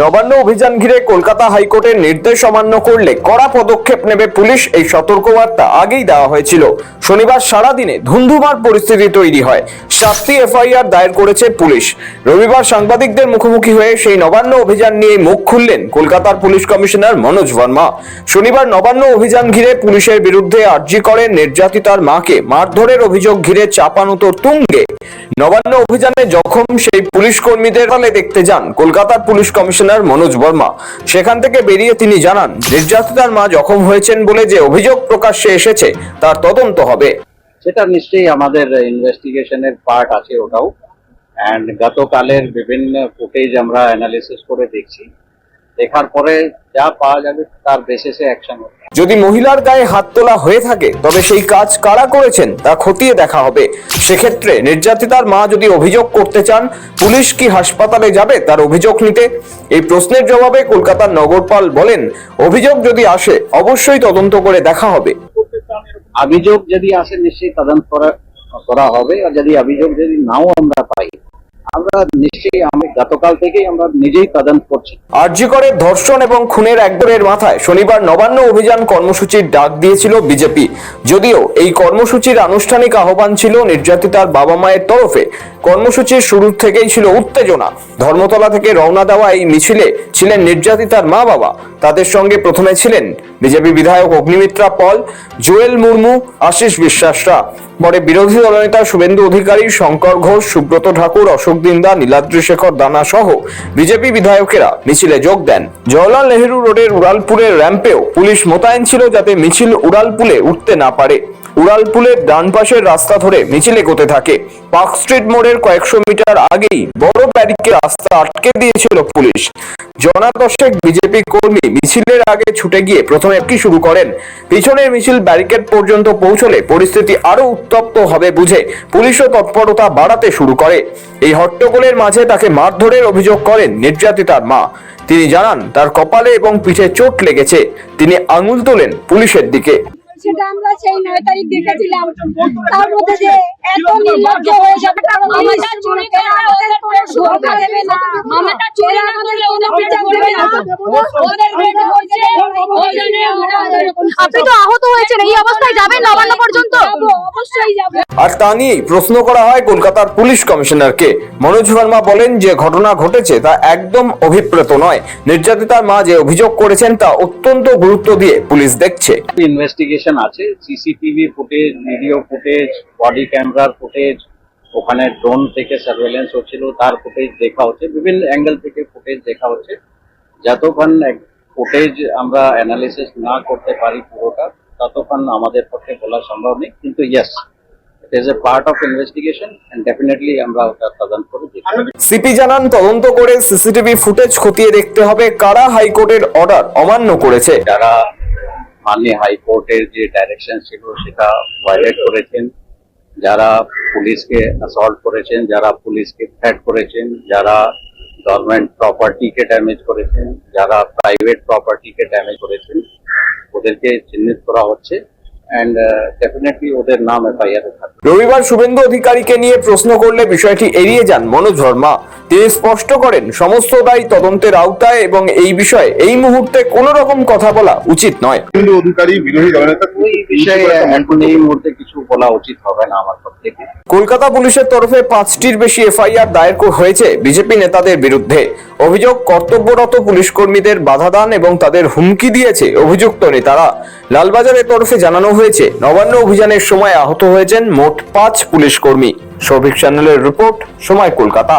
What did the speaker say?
নবান্ন অভিযান ঘিরে কলকাতা হাইকোর্টের নির্দেশ অমান্য করলে কড়া পদক্ষেপ নেবে পুলিশ, এই সতর্কবার্তা আগেই দেওয়া হয়েছিল। শনিবার সারাদিনে ধুন্ধুমার পরিস্থিতি তৈরি হয়। সাতটি এফআইআর দায়ের করেছে পুলিশ। রবিবার সাংবাদিকদের মুখোমুখি হয়ে সেই নবান্ন অভিযান নিয়ে মুখ খুললেন কলকাতার পুলিশ কমিশনার মনোজ বর্মা। শনিবার নবান্ন অভিযান ঘিরে পুলিশের বিরুদ্ধে আর্জি করেন নির্যাতিতার মাকে। মারধরের অভিযোগ ঘিরে চাপানুতোর তুঙ্গে। নবান্ন অভিযানে জখম সেই পুলিশ কর্মীদের দেখতে যান কলকাতার পুলিশ কমিশনার মনোজ বর্মা। সেখান থেকে বেরিয়ে তিনি জানান, নির্যাতিতার মা জখম হয়েছেন বলে যে অভিযোগ প্রকাশ্যে এসেছে, তার তদন্ত হবে। সেটা নিশ্চয়ই আমাদের ইনভেস্টিগেশনের পার্ট আছে ওটাও। অ্যান্ড গতকালের বিভিন্ন ফুটেজ আমরা অ্যানালিসিস করে দেখছি। দেখার পরে যা পাওয়া যাবে তার বেসিসে অ্যাকশন হবে। যদি মহিলার গায়ে হাত তোলা হয়ে থাকে, তবে সেই কাজ কারা করেছেন তা খতিয়ে দেখা হবে। সেক্ষেত্রে নির্যাতিতার মা যদি অভিযোগ করতে চান, পুলিশ কি হাসপাতালে যাবে তার অভিযোগ নিতে? এই প্রশ্নের জবাবে কলকাতার নগরপাল বলেন, অভিযোগ যদি আসে, অবশ্যই তদন্ত করে দেখা হবে। অভিযোগ যদি আসে, নিশ্চয়ই তদন্ত করা করা হবে। আর যদি অভিযোগ যদি নাও আমরা আমরা নিশ্চয়ই আমি গতকাল থেকেই আমরা নিজেই তদন্ত করছি। আরজিকরের ধর্ষণ এবং খুনের একদরের মাথায় শনিবার নবান্ন অভিযান কর্মসূচির ডাক দিয়েছিল বিজেপি। যদিও এই কর্মসূচির আনুষ্ঠানিক আহ্বান ছিল নির্যাতিতার বাবা মায়ের তরফে। কর্মসূচির শুরু থেকেই ছিল উত্তেজনা। ধর্মতলা থেকে রওনা দেওয়া এই মিছিলে ছিলেন নির্যাতিতার মা বাবা। তাদের সঙ্গে প্রথমে ছিলেন বিজেপি বিধায়ক অগ্নিমিত্রা পল, জুয়েল মুর্মু, আশিস বিশ্বাসরা। পরে বিরোধী দলনেতা শুভেন্দু অধিকারী, শঙ্কর ঘোষ, সুব্রত ঠাকুর, অশোক দিন্দা নীলাদ্রি শেখর দানা সহ বিজেপি বিধায়কেরা মিছিলে যোগ দেন। জওয়াহরলাল নেহেরু রোডের উড়ালপুরের র্যাম্পেও পুলিশ মোতায়েন ছিল যাতে মিছিল উড়ালপুলে উঠতে না পারে। উড়ালপুলের ডান পাশের রাস্তা ধরে মিছিল এগোতে থাকে। পার্ক স্ট্রিট মোড়ের কয়েকশো মিটার আগেই বড় ব্যারিকেড রাস্তা আটকে দিয়েছিল পুলিশ। জনা দশেক বিজেপি কর্মী মিছিলের আগে ছুটে গিয়ে প্রথমে কি শুরু করেন। পিছনের মিছিল ব্যারিকেড পর্যন্ত পৌঁছলে পরিস্থিতি আরও উত্তপ্ত হবে বুঝে পুলিশও তৎপরতা বাড়াতে শুরু করে। এই হট্টগোলের মাঝে তাকে মারধরের অভিযোগ করেন নির্যাতিতার মা। তিনি জানান তার কপালে এবং পিঠে চোট লেগেছে। তিনি আঙুল তোলেন পুলিশের দিকে। সেটা আমরা সেই নয় তারিখ দেখেছিলাম। তার মধ্যে যে এত নির্লজ্জ হয়ে যাবে মামাটা চুরি করে ওদের কোনো সুরক্ষা দেবে না মামাটা চুরি না ওদের বিচার দেবে না। ওদের বেড হচ্ছে ওই জন্য আপনি তো আহত হয়েছেন এই অবস্থায় যাবেন নবান্ন পর্যন্ত? যাব। আর তা নিয়েই প্রশ্ন করা হয় কলকাতার পুলিশ কমিশনারকে। মনোজ ভার্মা বলেন, যে ঘটনা ঘটেছে তা একদম অভিপ্রেত নয়। নির্যাতিতার মা যে অভিযোগ করেছেন তা অত্যন্ত গুরুত্ব দিয়ে পুলিশ দেখছে। ইনভেস্টিগেশন আছে, CCTV footage, video footage, body ক্যামেরার ফুটেজ, ওখানে ড্রোন থেকে সার্ভেলেন্স হচ্ছিল, তার ফুটেজ দেখা হচ্ছে, বিভিন্ন অ্যাঙ্গেল থেকে ফুটেজ দেখা হচ্ছে। যতক্ষণ ফুটেজ আমরা অ্যানালিসিস না করতে পারি পুরোটা, ততক্ষণ আমাদের পক্ষে বলা সম্ভব নেই, কিন্তু ইয়েস সিপি জানান তদন্ত করে সিসিটিভি ফুটেজ খতিয়ে দেখতে হবে কারা হাইকোর্টের অর্ডার অমান্য করেছে। যারা মাননীয় হাইকোর্টের যে ডাইরেকশন ছিল সেটা ভায়োলেট করেছেন যারা পুলিশকে অ্যাসল্ট করেছেন যারা পুলিশকে থ্রেট করেছেন যারা গভর্নমেন্ট প্রপার্টিকে ড্যামেজ করেছেন যারা প্রাইভেট প্রপার্টিকে ড্যামেজ করেছেন ওদেরকে চিহ্নিত করা হচ্ছে। থাকবে। রবিবার শুভেন্দু অধিকারীকে নিয়ে প্রশ্ন করলে বিষয়টি এড়িয়ে যান মনোজ ধর্মা তিনি স্পষ্ট করেন সমস্ত দায়ী তদন্তের আওতায় এবং এই বিষয়ে এই মুহূর্তে কোন রকম কথা বলা উচিত নয়। শুভেন্দু অধিকারী বিরোধী দলনেতা এই বিষয়ে এই মুহূর্তে বলা উচিত হবে না আমার পক্ষে কলকাতা পুলিশের তরফে পাঁচটির বেশি এফআইআর দায়ের হয়েছে বিজেপি নেতাদের বিরুদ্ধে। অভিযোগ, কর্তব্যরত পুলিশ কর্মীদের বাধা দান এবং তাদের হুমকি দিয়েছে অভিযুক্ত নেতারা। লালবাজারের তরফে জানানো হয়েছে, নবান্ন অভিযানের সময় আহত হয়েছেন মোট পাঁচ পুলিশ কর্মী। সৌভিক চ্যানেলের রিপোর্ট, সময় কলকাতা।